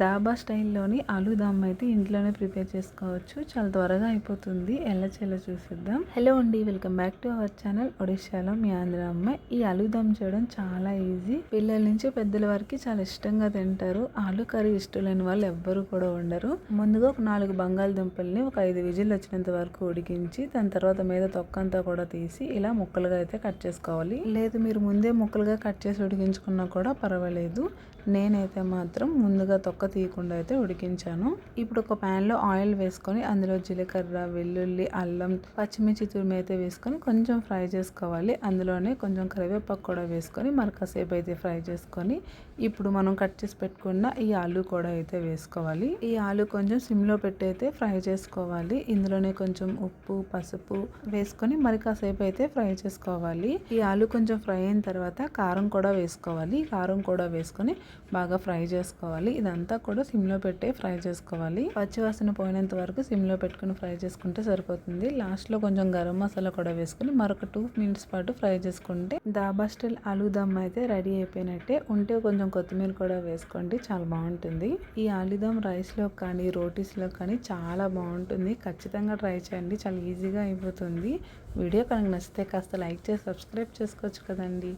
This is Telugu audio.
దాబా స్టైల్లోని ఆలూ దమ్ అయితే ఇంట్లోనే ప్రిపేర్ చేసుకోవచ్చు. చాలా త్వరగా అయిపోతుంది. ఎలా చేయాలో చూసిద్దాం. హలో అండి welcome back to our channel. ఒడిశాలో మీ ఆంధ్ర అమ్మాయి ఈ ఆలూ దమ్ చేయడం చాలా ఈజీ. పిల్లల నుంచి పెద్దల వరకు చాలా ఇష్టంగా తింటారు. ఆలూ కర్రీ ఇష్టం లేని వాళ్ళు ఎవ్వరు కూడా ఉండరు. ముందుగా ఒక నాలుగు బంగాళదుంపల్ని ఒక ఐదు విజిల్ వచ్చినంత వరకు ఉడికించి దాని తర్వాత మీద తొక్కంతా కూడా తీసి ఇలా ముక్కలుగా అయితే కట్ చేసుకోవాలి. లేదు మీరు ముందే ముక్కలుగా కట్ చేసి ఉడికించుకున్నా కూడా పర్వాలేదు. నేనైతే మాత్రం ముందుగా తొక్క తీయకుండా అయితే ఉడికించాను. ఇప్పుడు ఒక ప్యాన్లో ఆయిల్ వేసుకొని అందులో జీలకర్ర వెల్లుల్లి అల్లం పచ్చిమిర్చి తురిమి అయితే వేసుకొని కొంచెం ఫ్రై చేసుకోవాలి. అందులోనే కొంచెం కరివేపాకు కూడా వేసుకొని మరి కాసేపు అయితే ఫ్రై చేసుకొని ఇప్పుడు మనం కట్ చేసి పెట్టుకున్న ఈ ఆలు కూడా అయితే వేసుకోవాలి. ఈ ఆలు కొంచెం సిమ్లో పెట్టి అయితే ఫ్రై చేసుకోవాలి. ఇందులోనే కొంచెం ఉప్పు పసుపు వేసుకొని మరి కాసేపు అయితే ఫ్రై చేసుకోవాలి. ఈ ఆలు కొంచెం ఫ్రై అయిన తర్వాత కారం కూడా వేసుకోవాలి. కారం కూడా వేసుకొని బాగా ఫ్రై చేసుకోవాలి. ఇదంతా కూడా సిమ్లో పెట్టే ఫ్రై చేసుకోవాలి. పచ్చివాసన పోయినంత వరకు సిమ్లో పెట్టుకుని ఫ్రై చేసుకుంటే సరిపోతుంది. లాస్ట్లో కొంచెం గరం మసాలా కూడా వేసుకుని మరొక టూ మినిట్స్ పాటు ఫ్రై చేసుకుంటే దాబా స్టైల్ ఆలూ దమ్ అయితే రెడీ అయిపోయినట్టే. ఉంటే కొంచెం కొత్తిమీర కూడా వేసుకోండి చాలా బాగుంటుంది. ఈ ఆలుదమ్ రైస్లో కానీ రోటీస్లో కానీ చాలా బాగుంటుంది. ఖచ్చితంగా ట్రై చేయండి చాలా ఈజీగా అయిపోతుంది. వీడియో కనుక నచ్చితే కాస్త లైక్ చేసి సబ్స్క్రైబ్ చేసుకోవచ్చు కదండి.